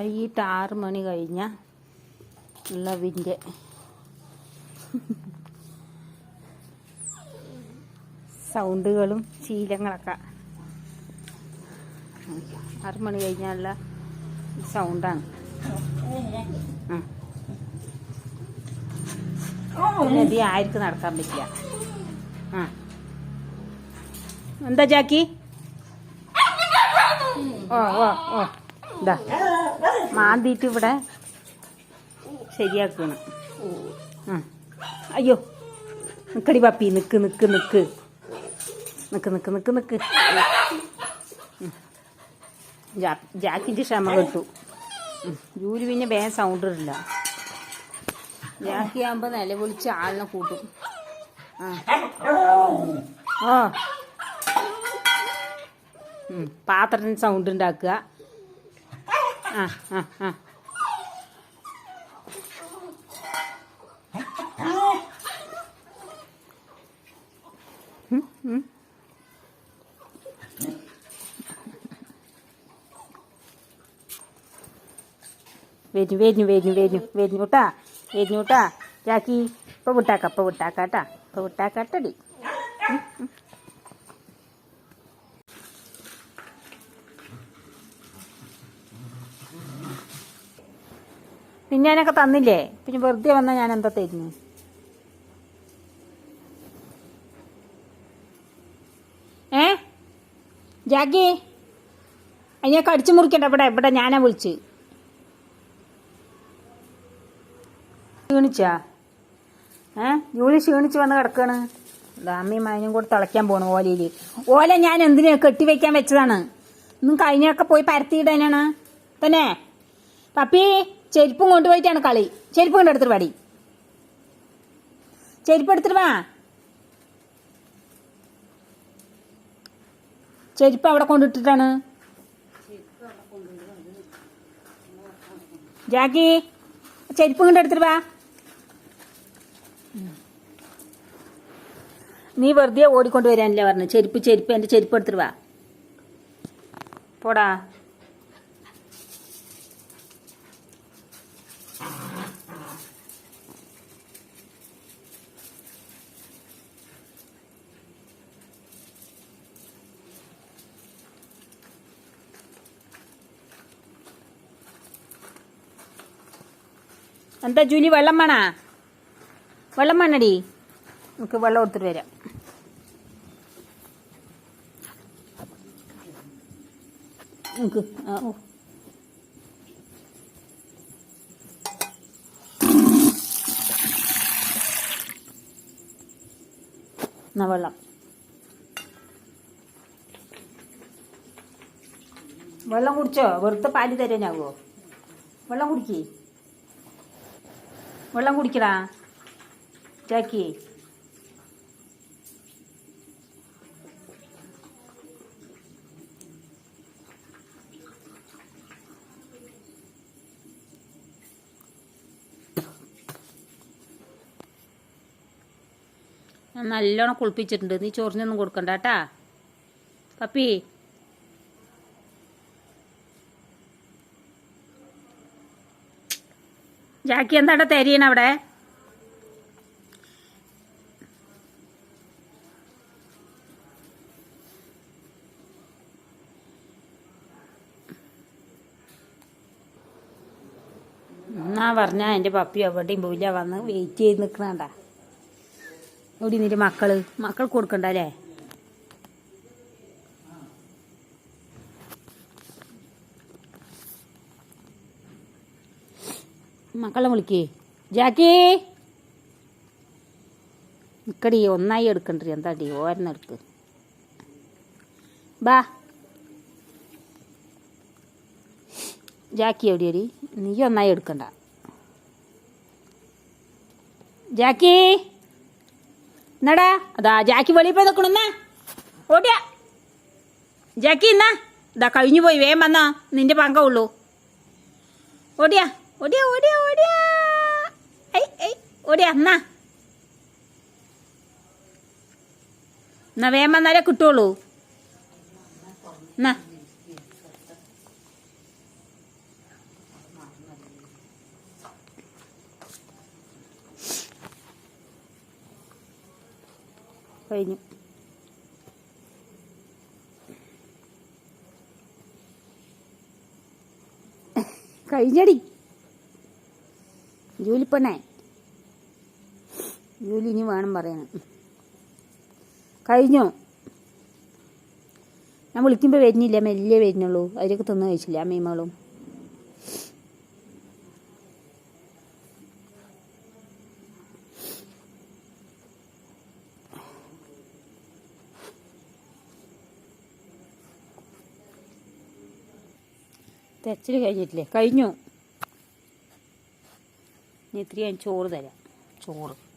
വൈകിട്ട് ആറ് മണി കഴിഞ്ഞ ലവിന്റെ സൗണ്ടുകളും ശീലങ്ങളൊക്കെ. ആറ് മണി കഴിഞ്ഞാലുള്ള സൗണ്ടാണ്. നദി അധികം നടക്കാൻ പറ്റില്ല ആ. എന്താ ജാക്കി? ഓ ഓ ഓ. ഇതാ മാന്തിയിട്ട് ഇവിടെ ശരിയാക്കണം അയ്യോ നിക്കടി പപ്പി നിക്ക് നിക്ക് നിക്ക്. നിക്ക് നിക്ക് നിക്ക് നിക്ക്. ജാക്കിന്റെ ക്ഷമ കിട്ടു. ജൂലി പിന്നെ വേ സൗണ്ട് ഇല്ല ജാക്കി ആകുമ്പോൾ നിലവിളിച്ച് ആളിനെ കൂട്ടും. ആ. പാത്രത്തിന് സൗണ്ട് ഉണ്ടാക്കുക ആ ആ ആ ഉം, ഉം. വരും വരും വരും വരും വരും കേട്ടാ വരും കേട്ടാ ജാക്കി ഇപ്പൊ വിട്ടാക്ക ഇപ്പൊ ഇപ്പൊ തന്നില്ലേ? പിന്നെ വെറുതെ വന്നാൽ ഞാൻ എന്താ തരുന്നു? ഏ? ജാഗി അതിനെ കടിച്ചു മുറിക്കണ്ട. ഇവിടെ ഇവിടെ ഞാനാ വിളിച്ച്. ക്ഷീണിച്ചാ? ഏ? ജൂലി ക്ഷീണിച്ച് വന്ന് കിടക്കാണ്. അമ്മയും മകനും കൂടെ തിളയ്ക്കാൻ പോണു ഓലയിൽ ഓല ഞാൻ എന്തിനാ കെട്ടി വെക്കാൻ വെച്ചതാണ്? ഇന്നും കഴിഞ്ഞൊക്കെ പോയി പരത്തിയിടാനാണ് തന്നെ? പപ്പി? ചെരുപ്പും കൊണ്ടുപോയിട്ടാണ് കളി. ചെരുപ്പ് കൊണ്ട് എടുത്തിട്ട് പാടി ചെരുപ്പ് എടുത്തിട്ട് വാ. ചെരുപ്പ് അവിടെ കൊണ്ടിട്ടിട്ടാണ്. ജാക്കി ചെരുപ്പ് കൊണ്ട് എടുത്തിട്ട് വാ. നീ വെറുതെ ഓടിക്കൊണ്ട് വരാനല്ലേ പറഞ്ഞു? ചെരുപ്പ് ചെരുപ്പ് എന്റെ ചെരുപ്പ് എടുത്തിട്ട് വാ. പോടാ. എന്താ ജൂലി വെള്ളം വേണാ? വെള്ളം വേണടി. നമുക്ക് വെള്ളം എടുത്തിട്ട് വരാം. വെള്ളം. വെള്ളം കുടിച്ചോ? വെറുതെ പാൽ തരാനാവോ? വെള്ളം കുടിക്കേ. വെള്ളം കുടിക്കടാ. ചാക്കി നല്ലോണം കുളിപ്പിച്ചിട്ടുണ്ട്. നീ ചൊറിഞ്ഞൊന്നും കൊടുക്കണ്ട കേട്ടാ. പപ്പി. ജാക്കി എന്താടാ തരിയണ എന്നാ പറഞ്ഞ എന്റെ പപ്പി എവിടെയും പോയില്ല. വന്ന് വെയിറ്റ് ചെയ്ത് നിൽക്കണണ്ട ഇവിടെ നിന്റെ മക്കൾ? മക്കൾ കൊടുക്കണ്ട മക്കളെ വിളിക്കേ. ജാക്കി. നിക്കടി ഒന്നായി എടുക്കണ്ടി എന്താടി? ഓരോന്നെടുക്ക് ബാ. ജാക്കി എവിടെയടി? നീ ഒന്നായി എടുക്കണ്ട. ജാക്കി. എന്നടാ അതാ ജാക്കി വെളിയിൽ പോയി നിൽക്കണെന്നാ ഓടിയാ. ജാക്കി എന്നാ ഇതാ കഴിഞ്ഞു പോയി. വേഗം വന്നാ. നിന്റെ പങ്ക ഉള്ളൂ. ഓടിയാ. ഓടിയ ഓടിയ ഓടിയ. ഐ ഐ ഓടിയ എന്നാ. എന്നാ വേഗം വന്നാലേ കിട്ടുള്ളൂ. എന്നാ. കഴിഞ്ഞു. കഴിഞ്ഞടി. ജോലിപ്പെണ്ണേ ജൂലി ഇനി വേണം പറയണം കഴിഞ്ഞോ? ഞാൻ വിളിക്കുമ്പോൾ വരുന്നില്ല മെല്ലെ വരുന്നുള്ളൂ. അതിലൊക്കെ തിന്ന് കഴിച്ചില്ല അമ്മീമകളും തെച്ചിൽ കഴിഞ്ഞിട്ടില്ലേ? കഴിഞ്ഞു? ഇനി ഇത്തിരി ഞാൻ ചോറ് തരാം. ചോറ്.